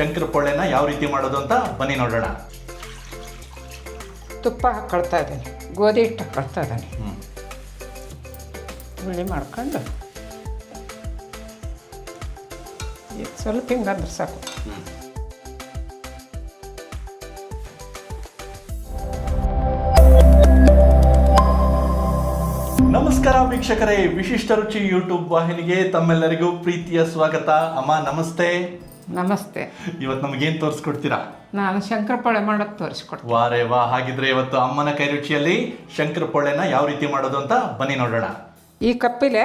ಶಂಕರ ಪೊಳ್ಳೆನ ಯಾವ ರೀತಿ ಮಾಡೋದು ಅಂತ ಬನ್ನಿ ನೋಡೋಣ. ತುಪ್ಪ ಕಳ್ತಾ ಇದ್ದೀನಿ. ಗೋಧಿ ಹಿಟ್ಟು ಹಾಕ್ಕೊಳ್ತಾ ಇದ್ದಾನೆ. ಹುಳಿ ಮಾಡ್ಕೊಂಡು ಇದು ಸ್ವಲ್ಪ ಹಿಂಗಂದ್ರೆ ಸಾಕು. ನಮಸ್ಕಾರ ವೀಕ್ಷಕರೇ ವಿಶಿಷ್ಟ ರುಚಿ ಯೂಟ್ಯೂಬ್ ವಾಹಿನಿಗೆ ತಮ್ಮೆಲ್ಲರಿಗೂ ಪ್ರೀತಿಯ ಸ್ವಾಗತ. ಅಮ್ಮ ನಮಸ್ತೆ. ನಮಸ್ತೆ. ಇವತ್ತು ನಮಗೇನು ತೋರಿಸ್ಕೊಡ್ತೀರಾ? ನಾನು ಶಂಕರಪೊಳೆ ಮಾಡೋದು ತೋರಿಸ್ಕೊಡ್ತೀನಿ. ವಾರೇ ವಾ ಹಾಗಿದ್ರೆ ಇವತ್ತು ಅಮ್ಮನ ಕೈ ರುಚಿಯಲ್ಲಿ ಶಂಕರ ಪೊಳ್ಳೆನ ಯಾವ ರೀತಿ ಮಾಡೋದು ಅಂತ ಬನ್ನಿ ನೋಡೋಣ. ಈ ಕಪ್ಪಿಲೆ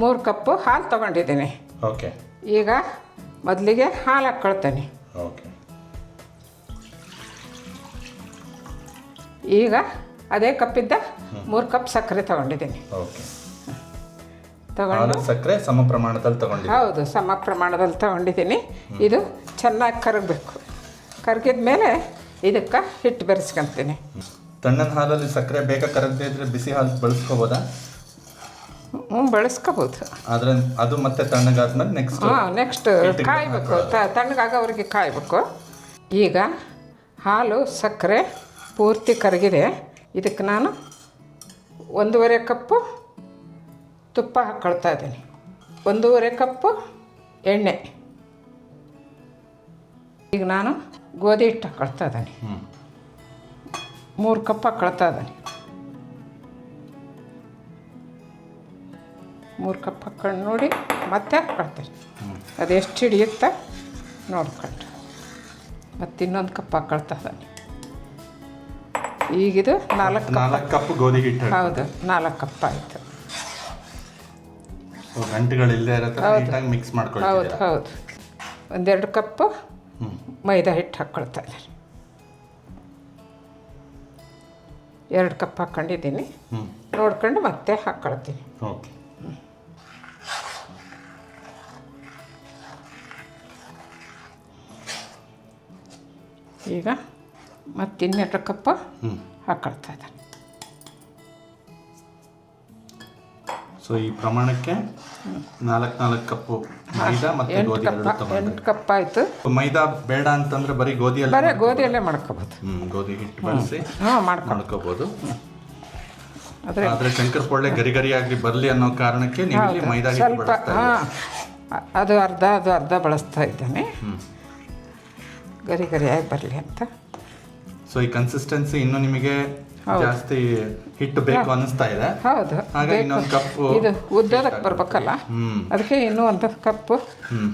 ಮೂರು ಕಪ್ಪು ಹಾಲು ತಗೊಂಡಿದ್ದೀನಿ. ಓಕೆ. ಈಗ ಮೊದಲಿಗೆ ಹಾಲು ಹಾಕ್ಕೊಳ್ತೇನೆ ಓಕೆ. ಈಗ ಅದೇ ಕಪ್ಪಿದ್ದ ಮೂರು ಕಪ್ ಸಕ್ಕರೆ ತಗೊಂಡಿದ್ದೀನಿ. ಓಕೆ. ಹಾಲು ಸಕ್ಕರೆ ಸಮ ಪ್ರಮಾಣದಲ್ಲಿ ತಗೊಂಡು ಹೌದು ಸಮ ಪ್ರಮಾಣದಲ್ಲಿ ತಗೊಂಡಿದ್ದೀನಿ. ಇದು ಚೆನ್ನಾಗಿ ಕರಗಬೇಕು. ಕರಗಿದ ಮೇಲೆ ಇದಕ್ಕೆ ಹಿಟ್ಟು ಬೆರೆಸ್ಕೊಂತೀನಿ. ತಣ್ಣನ ಹಾಲಲ್ಲಿ ಸಕ್ಕರೆ ಬೇಗ ಕರಗದೇ ಇದ್ರೆ ಬಿಸಿ ಹಾಲು ಬಳಸ್ಕೋಬೋದಾ? ಹ್ಞೂ ಬಳಸ್ಕೋಬೋದು. ಆದರೆ ಅದು ಮತ್ತೆ ತಣ್ಣಗಾದ್ಮೇಲೆ ನೆಕ್ಸ್ಟ್ ಹಾಂ ನೆಕ್ಸ್ಟ್ ಕಾಯಬೇಕು. ತಣ್ಣಗಾಗೋವರೆಗೆ ಕಾಯಬೇಕು. ಈಗ ಹಾಲು ಸಕ್ಕರೆ ಪೂರ್ತಿ ಕರಗಿದೆ. ಇದಕ್ಕೆ ನಾನು ಒಂದೂವರೆ ಕಪ್ಪು ತುಪ್ಪ ಹಾಕ್ಕೊಳ್ತಾ ಇದ್ದೀನಿ. ಒಂದೂವರೆ ಕಪ್ಪು ಎಣ್ಣೆ. ಈಗ ನಾನು ಗೋಧಿ ಹಿಟ್ಟು ಹಾಕ್ಕೊಳ್ತಾ ಇದ್ದೀನಿ. ಮೂರು ಕಪ್ ಹಾಕ್ಕೊಳ್ತಾ ಇದ್ದೀನಿ. ಮೂರು ಕಪ್ ಹಾಕ್ಕೊಂಡು ನೋಡಿ ಮತ್ತೆ ಹಾಕ್ಕೊಳ್ತೀನಿ ಅದು ಎಷ್ಟು ಹಿಡಿಯುತ್ತೆ ನೋಡ್ಕೊಂಡು. ಮತ್ತು ಇನ್ನೊಂದು ಕಪ್ ಹಾಕ್ಕೊಳ್ತಾ ಇದ್ದಾನೆ. ಈಗಿದು ನಾಲ್ಕು ನಾಲ್ಕು ಕಪ್ ಗೋಧಿ ಹಿಟ್ಟು. ಹೌದು ನಾಲ್ಕು ಕಪ್ ಆಯಿತು. ಗಂಟುಗಳಿಲ್ಲದೆ ಇರೋ ಥರ ನೀಟಾಗಿ ಮಿಕ್ಸ್ ಹೌದು ಮಾಡ್ಕೊಳ್ತೀರಾ ಹೌದು. ಒಂದೆರಡು ಕಪ್ಪು ಹ್ಮ್. ಮೈದಾ ಹಿಟ್ಟು ಹಾಕ್ಕೊಳ್ತಾ ಇದ್ದೀನಿ ಎರಡು ಕಪ್ ಹಾಕೊಂಡಿದ್ದೀನಿ ಹ್ಞೂ ನೋಡ್ಕೊಂಡು ಮತ್ತೆ ಹಾಕ್ಕೊಳ್ತೀನಿ ಓಕೆ. ಈಗ ಮತ್ತಿನ್ನೆರಡು ಕಪ್ ಹ್ಞೂ ಹಾಕ್ಕೊಳ್ತಾ ಇದ್ದೀನಿ ಸೊ ಈ ಪ್ರಮಾಣಕ್ಕೆ ನಾಲ್ಕು ನಾಲ್ಕು ಕಪ್ಪು ಮೈದಾ ಮತ್ತೆ ಗೋಧಿ ಎರಡು ಕಪ್ ಆಯ್ತು ಎಂಟು ಕಪ್ ಆಯಿತು. ಮೈದಾ ಬೇಡ ಅಂತಂದ್ರೆ ಬರೀ ಗೋಧಿಯಲ್ಲಿ ಬರೀ ಗೋಧಿಯಲ್ಲೇ ಮಾಡ್ಕೋಬೋದು. ಹ್ಮ್ ಗೋಧಿ ಹಿಟ್ಟು ಬಳಸಿ ಹಾಂ ಆದರೆ ಶಂಕರ್ ಪೊಳ್ಳೆ ಗರಿ ಗರಿಯಾಗಿ ಬರ್ಲಿ ಅನ್ನೋ ಕಾರಣಕ್ಕೆ ನೀವು ಇಲ್ಲಿ ಮೈದಾ ಹಿಟ್ಟು ಬಳಸ್ತಾ ಅದು ಅರ್ಧ ಅದು ಅರ್ಧ ಬಳಸ್ತಾ ಇದ್ದೇನೆ. ಗರಿ ಗರಿಯಾಗಿ ಬರಲಿ ಅಂತ. ಸೊ ಈ ಕನ್ಸಿಸ್ಟೆನ್ಸಿ ಇನ್ನು ನಿಮಗೆ ಜಾಸ್ತಿ ಹಿಟ್ಟು ಬೇಕು ಅನಿಸ್ತಾ ಇದೆ. ಹೌದು. ಹಾಗಾಗಿ ಇನ್ನೊಂದು ಕಪ್ಪು ಇದು ಉದ್ದದಕ್ಕೆ ಬರ್ಬೇಕಲ್ಲ? ಅದಕ್ಕೆ ಇನ್ನೂ ಒಂದು ಕಪ್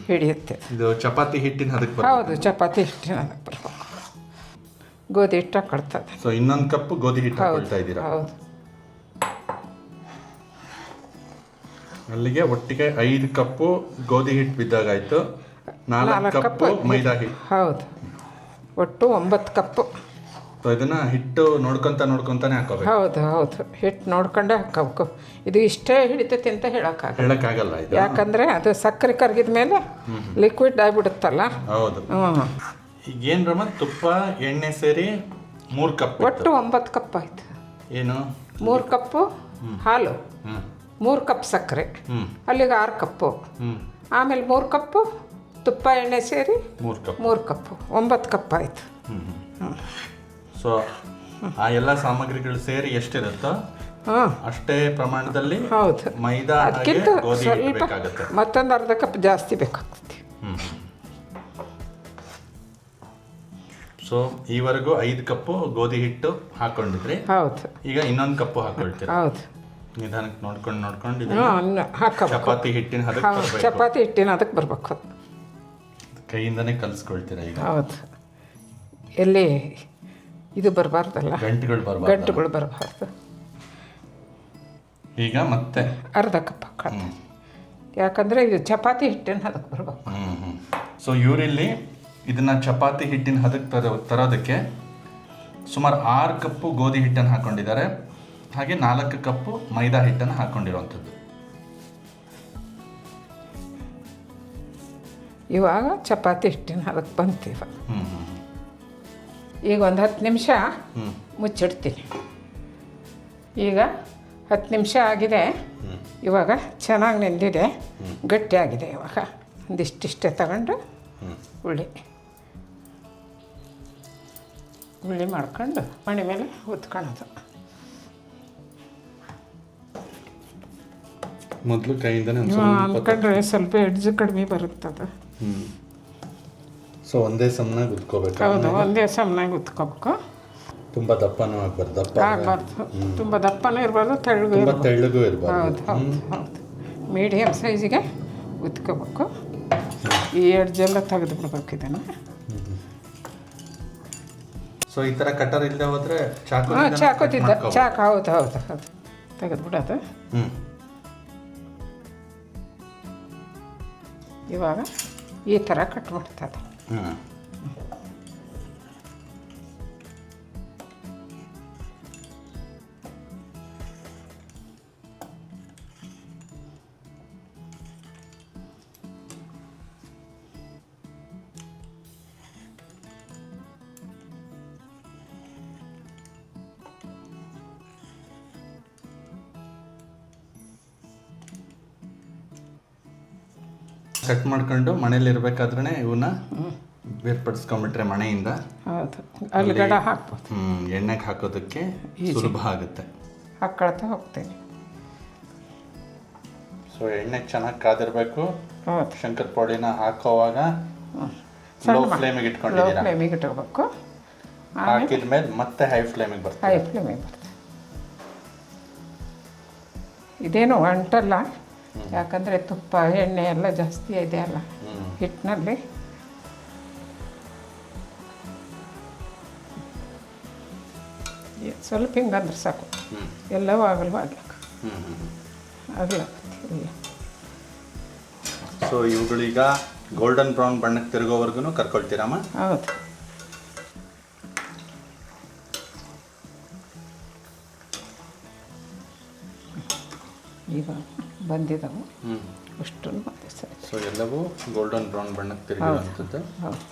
ಹಿಡಿಯುತ್ತೆ. ಇದು ಚಪಾತಿ ಹಿಟ್ಟಿನ ಅದಕ್ಕೆ ಹೌದು ಚಪಾತಿ ಹಿಟ್ಟಿನ ಅದಕ್ಕೆ ಬರ್ಬೇಕು. ಗೋಧಿ ಹಿಟ್ಟು ಹಾಕೊಳ್ತದೆ. ಸೊ ಇನ್ನೊಂದು ಕಪ್ ಗೋಧಿ ಹಿಟ್ಟು ಹಾಕೊಳ್ತಾ ಇದ್ದೀರಾ? ಹೌದು. ಅಲ್ಲಿಗೆ ಒಟ್ಟಿಗೆ ಐದು ಕಪ್ಪು ಗೋಧಿ ಹಿಟ್ಟು ಬಿದ್ದಾಗಾಯ್ತು ನಾಲ್ಕು ಕಪ್ಪು ಕಪ್ ಮೈದಾ ಹಿಟ್ಟು. ಹೌದು. ಒಟ್ಟು ಒಂಬತ್ತು ಕಪ್ಪು. ಸೊ ಇದನ್ನ ಹಿಟ್ಟು ನೋಡ್ಕೊಂತ ನೋಡ್ಕೊಂತಾನೆ ಹಾಕೋಬೇಕು. ಹೌದು ಹೌದು. ಹಿಟ್ಟು ನೋಡ್ಕೊಂಡೆ ಹಾಕಬೇಕು. ಇದು ಇಷ್ಟೇ ಹಿಡಿತೈತಿ ಅಂತ ಹೇಳೋಕ್ಕಾಗಲ್ಲ. ಹೇಳಕ್ಕಾಗಲ್ಲ ಇದು? ಯಾಕಂದರೆ ಅದು ಸಕ್ಕರೆ ಕರ್ಗಿದ ಮೇಲೆ ಲಿಕ್ವಿಡ್ ಆಗಿಬಿಡುತ್ತಲ್ಲ? ಹೌದು. ಹ್ಞೂ ಈಗ ಏನ್ ರಮ ತುಪ್ಪ ಎಣ್ಣೆ ಸೇರಿ ಮೂರು ಕಪ್ ಒಟ್ಟು ಒಂಬತ್ತು ಕಪ್ ಆಯ್ತು. ಏನು? ಮೂರು ಕಪ್ಪು ಹಾಲು. ಮೂರ್ ಕಪ್ ಸಕ್ಕರೆ. ಅಲ್ಲಿಗೆ ಆರು ಕಪ್ಪು. ಆಮೇಲೆ ಮೂರು ಕಪ್ಪು ತುಪ್ಪ ಎಣ್ಣೆ ಸೇರಿ ಮೂರು ಕಪ್. ಮೂರು ಕಪ್ಪು. ಒಂಬತ್ತು ಕಪ್ ಆಯ್ತು. ಸೊ ಆ ಎಲ್ಲ ಸಾಮಗ್ರಿಗಳು ಸೇರಿ ಎಷ್ಟಿರುತ್ತೋ ಅಷ್ಟೇ ಪ್ರಮಾಣದಲ್ಲಿ ಹೌದು. ಮೈದಾ ಅದಕ್ಕಿಂತ ಗೋಧಿ ಹಿಟ್ಟು ಸ್ವಲ್ಪ ಬೇಕಾಗುತ್ತೆ. ಮತ್ತೊಂದು ಅರ್ಧ ಕಪ್ ಜಾಸ್ತಿ ಬೇಕಾಗ್ತದೆ. ಸೊ ಈವರೆಗೂ ಐದು ಕಪ್ಪು ಗೋಧಿ ಹಿಟ್ಟು ಹಾಕೊಂಡಿದ್ರಿ. ಹೌದು. ಈಗ ಇನ್ನೊಂದು ಕಪ್ಪು ಹಾಕೊಳ್ತೀರಿ? ಹೌದು. ನಿಧಾನಕ್ಕೆ ನೋಡ್ಕೊಂಡು ನೋಡ್ಕೊಂಡು ಇದನ್ನ ಅನ್ನ ಹಾಕಬೇಕು. ಚಪಾತಿ ಹಿಟ್ಟಿನ ಹದಕ್ಕೆ ಚಪಾತಿ ಹಿಟ್ಟಿನ ಅದಕ್ಕೆ ಬರಬೇಕು. ಕೈಯಿಂದನೇ ಕಲಿಸ್ಕೊಳ್ತೀರಾ ಈಗ? ಹೌದು. ಎಲ್ಲಿ ಇದು ಬರಬಾರ್ದಲ್ಲ. ಗಂಟುಗಳು ಬರಬಾರ್ದು ಗಂಟುಗಳು ಬರಬಾರ್ದು. ಈಗ ಮತ್ತೆ? ಅರ್ಧ ಕಪ್ ಹಾಕೋದು ಯಾಕಂದರೆ ಇದು ಚಪಾತಿ ಹಿಟ್ಟಿನ ಹದಕ್ಕೆ ಬರಬೇಕು. ಹ್ಮ್ ಹ್ಮ್ ಸೊ ಇವರಿಲ್ಲಿ ಇದನ್ನ ಚಪಾತಿ ಹಿಟ್ಟಿನ ಹದಕ್ಕೆ ತರ ತರೋದಕ್ಕೆ ಸುಮಾರು ಆರು ಕಪ್ಪು ಗೋಧಿ ಹಿಟ್ಟನ್ನು ಹಾಕೊಂಡಿದ್ದಾರೆ. ಹಾಗೆ ನಾಲ್ಕು ಕಪ್ಪು ಮೈದಾ ಹಿಟ್ಟನ್ನು ಹಾಕೊಂಡಿರುವಂಥದ್ದು. ಇವಾಗ ಚಪಾತಿ ಹಿಟ್ಟಿನ ಹದಕ್ಕೆ ಬಂತೀವ. ಹ್ಮ್ ಹ್ಮ್. ಈಗ ಒಂದು ಹತ್ತು ನಿಮಿಷ ಮುಚ್ಚಿಡ್ತೀನಿ. ಈಗ ಹತ್ತು ನಿಮಿಷ ಆಗಿದೆ. ಇವಾಗ ಚೆನ್ನಾಗಿ ನೆಂದಿದೆ. ಗಟ್ಟಿಯಾಗಿದೆ ಇವಾಗ. ಒಂದಿಷ್ಟಿಷ್ಟೇ ತಗೊಂಡು ಹುಳಿ. ಹುಳಿ ಮಾಡ್ಕೊಂಡು ಮಣಿ ಮೇಲೆ ಉತ್ಕೊಳ್ಳೋದು. ಮೊದಲು ಕೈಯಿಂದ ಅನ್ಕೊಂಡ್ರೆ ಸ್ವಲ್ಪ ಎಡ್ಜ್ ಕಡಿಮೆ ಅದು ಸೊ ಒಂದೇ ಸಮನಾಗಿ ಗುದ್ಕೋಬೇಕು? ಹೌದು ಒಂದೇ ಸಮನಾಗಿ ಉತ್ಕೋಬೇಕು ತುಂಬ ದಪ್ಪನೂ ಆಗ್ಬಾರ್ದು ದಪ್ಪ ಆಗಬಾರ್ದು. ತುಂಬ ದಪ್ಪನೂ ಇರ್ಬಾರ್ದು ತೆಳ್ಳಗೂ ತುಂಬ ತೆಳ್ಳಗೂ ಹೌದು ಇರಬಾರ್ದು. ಹೌದು ಹೌದು ಮೀಡಿಯಮ್ ಸೈಜಿಗೆ ಉತ್ಕೋಬೇಕು. ಈ ಎಡ್ಜೆಲ್ಲ ತೆಗೆದು ಬಿಡ್ಬೇಕು ಇದನ್ನು. ಸೊ ಈ ಥರ ಕಟರ್ ಇಲ್ಲದೆ ಹೋದ್ರೆ ಚಾಕು ಹಾಂ ಚಾಕೋತಿದ್ದ ಚಾಕು ಹೌದು ಹೌದು ಹೌದು. ತೆಗೆದು ಬಿಡೋದು ಹ್ಞೂ ಇವಾಗ ಈ ಥರ ಕಟ್ ಮಾಡ್ತದೆ ಹ್ಞೂ ಕಟ್ ಮಾಡ್ಕೊಂಡು ಮನೇಲಿ ಇರ್ಬೇಕಾದ್ರೆ ಇವನ್ನ ಬೇರ್ಪಡಿಸ್ಕೊಂಡ್ಬಿಟ್ರೆ ಮನೆಯಿಂದ. ಹೌದು. ಹಾಕ್ಬೋದು. ಎಣ್ಣೆಗೆ ಹಾಕೋದಕ್ಕೆ ಸುಲಭ ಆಗುತ್ತೆ. ಹಾಕ್ಕೊಳ್ತಾ ಹೋಗ್ತೀನಿ. ಸೊ ಎಣ್ಣೆ ಚೆನ್ನಾಗಿ ಕಾದಿರ್ಬೇಕು. ಹೌದು. ಶಂಕರ್ ಪೌಡಿನ ಹಾಕೋವಾಗ ಲೋ ಫ್ಲೇಮಿಗೆ ಇಟ್ಕೊಂಡಿದ್ದೀರಾ? ಫ್ಲೇಮಿಗೆ ಇಟ್ಕೋಬೇಕು. ಹಾಕಿದ್ಮೇಲೆ ಮತ್ತೆ ಹೈ ಫ್ಲೇಮಿಗೆ ಬರ್ತದೆ. ಹೈ ಫ್ಲೇಮಿಗೆ ಬರ್ತದೆ. ಇದೇನು ಅಂಟಲ್ಲ ಯಾಕಂದರೆ ತುಪ್ಪ ಎಣ್ಣೆ ಎಲ್ಲ ಜಾಸ್ತಿ ಇದೆ ಅಲ್ಲ. ಹಿಟ್ಟಿನಲ್ಲಿ. ಸ್ವಲ್ಪ ಹಿಂಗಂದ್ರೆ ಸಾಕು. ಎಲ್ಲವೂ ಆಗಲ್ವ ಆಗ್ಲಕ್ಕೆ ಹ್ಮ್ ಸೊ ಇವುಗಳು ಇವುಗಳೀಗ ಗೋಲ್ಡನ್ ಬ್ರೌನ್ ಬಣ್ಣಕ್ಕೆ ತಿರುಗೋವರೆಗೂ ಕರ್ಕೊಳ್ತೀರಮ್ಮ ಹೌದು. ಈಗ ಬಂದಿದ್ದಾವೆ ಅಷ್ಟು ಸರ್ ಸರಿ. ಸೊ ಎಲ್ಲವೂ ಗೋಲ್ಡನ್ ಬ್ರೌನ್ ಬಣ್ಣಕ್ಕೆ ತಿರುಗಿರುವಂಥದ್ದು ಹೌದು.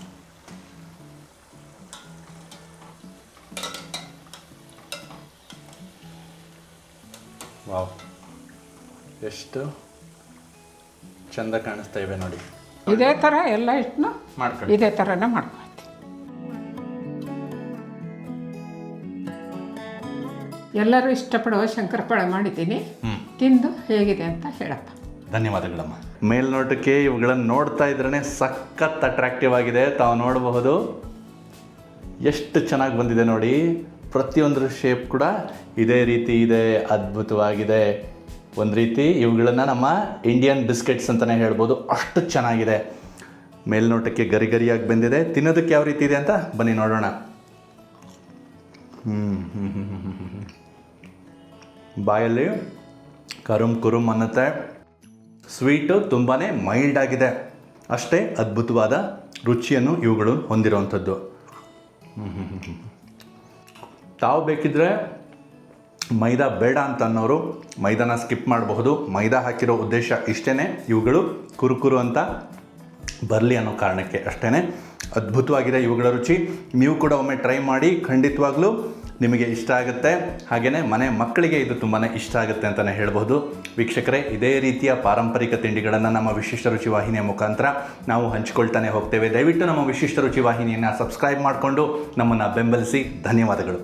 ವಾವ್. ಎಷ್ಟು ಚಂದ ಕಾಣಿಸ್ತಾ ಇವೆ ನೋಡಿ. ಇದೇ ಥರ ಎಲ್ಲ ಇಷ್ಟನ್ನು ಮಾಡ್ಕೊಳ್ಳಿ. ಇದೇ ಥರನೇ ಮಾಡ್ಕೊಳ್ತೀನಿ ಎಲ್ಲರೂ ಇಷ್ಟಪಡುವ ಶಂಕರಪಳೆ ಮಾಡಿದ್ದೀನಿ. ತಿಂದು ಹೇಗಿದೆ ಅಂತ ಹೇಳಪ್ಪ. ಧನ್ಯವಾದಗಳಮ್ಮ. ಮೇಲ್ನೋಟಕ್ಕೆ ಇವುಗಳನ್ನು ನೋಡ್ತಾ ಇದ್ರೇ ಸಖತ್ ಅಟ್ರಾಕ್ಟಿವ್ ಆಗಿದೆ. ತಾವು ನೋಡಬಹುದು. ಎಷ್ಟು ಚೆನ್ನಾಗಿ ಬಂದಿದೆ ನೋಡಿ. ಪ್ರತಿಯೊಂದರ ಶೇಪ್ ಕೂಡ ಇದೇ ರೀತಿ ಇದೆ ಅದ್ಭುತವಾಗಿದೆ. ಒಂದು ರೀತಿ ಇವುಗಳನ್ನು ನಮ್ಮ ಇಂಡಿಯನ್ ಬಿಸ್ಕೆಟ್ಸ್ ಅಂತಲೇ ಹೇಳ್ಬೋದು. ಅಷ್ಟು ಚೆನ್ನಾಗಿದೆ. ಮೇಲ್ನೋಟಕ್ಕೆ ಗರಿಗರಿಯಾಗಿ ಬಂದಿದೆ. ತಿನ್ನೋದಕ್ಕೆ ಯಾವ ರೀತಿ ಇದೆ ಅಂತ ಬನ್ನಿ ನೋಡೋಣ. ಬಾಯಲ್ಲಿ ಕರುಮ್ ಕುರುಮ್ ಅನ್ನತ್ತೆ ಸ್ವೀಟು ತುಂಬಾ ಮೈಲ್ಡ್ ಆಗಿದೆ ಅಷ್ಟೇ ಅದ್ಭುತವಾದ ರುಚಿಯನ್ನು ಇವುಗಳು ಹೊಂದಿರುವಂಥದ್ದು. ತಾವು ಬೇಕಿದ್ರೆ ಮೈದಾ ಬೇಡ ಅಂತ ಅನ್ನೋರು ಮೈದಾನ ಸ್ಕಿಪ್ ಮಾಡಬಹುದು ಮೈದಾ ಹಾಕಿರೋ ಉದ್ದೇಶ ಇಷ್ಟೇ ಇವುಗಳು ಕುರುಕುರು ಅಂತ ಬರಲಿ ಅನ್ನೋ ಕಾರಣಕ್ಕೆ ಅಷ್ಟೇ ಅದ್ಭುತವಾಗಿದೆ ಇವುಗಳ ರುಚಿ ನೀವು ಕೂಡ ಒಮ್ಮೆ ಟ್ರೈ ಮಾಡಿ ಖಂಡಿತವಾಗ್ಲೂ ನಿಮಗೆ ಇಷ್ಟ ಆಗುತ್ತೆ. ಹಾಗೆಯೇ ಮನೆ ಮಕ್ಕಳಿಗೆ ಇದು ತುಂಬಾ ಇಷ್ಟ ಆಗುತ್ತೆ ಅಂತಲೇ ಹೇಳ್ಬೋದು ವೀಕ್ಷಕರೇ, ಇದೇ ರೀತಿಯ ಪಾರಂಪರಿಕ ತಿಂಡಿಗಳನ್ನು ನಮ್ಮ ವಿಶಿಷ್ಟ ರುಚಿ ವಾಹಿನಿಯ ಮುಖಾಂತರ ನಾವು ಹಂಚಿಕೊಳ್ತಾನೆ ಹೋಗ್ತೇವೆ. ದಯವಿಟ್ಟು ನಮ್ಮ ವಿಶಿಷ್ಟ ರುಚಿ ವಾಹಿನಿಯನ್ನು ಸಬ್ಸ್ಕ್ರೈಬ್ ಮಾಡಿಕೊಂಡು ನಮ್ಮನ್ನು ಬೆಂಬಲಿಸಿ. ಧನ್ಯವಾದಗಳು.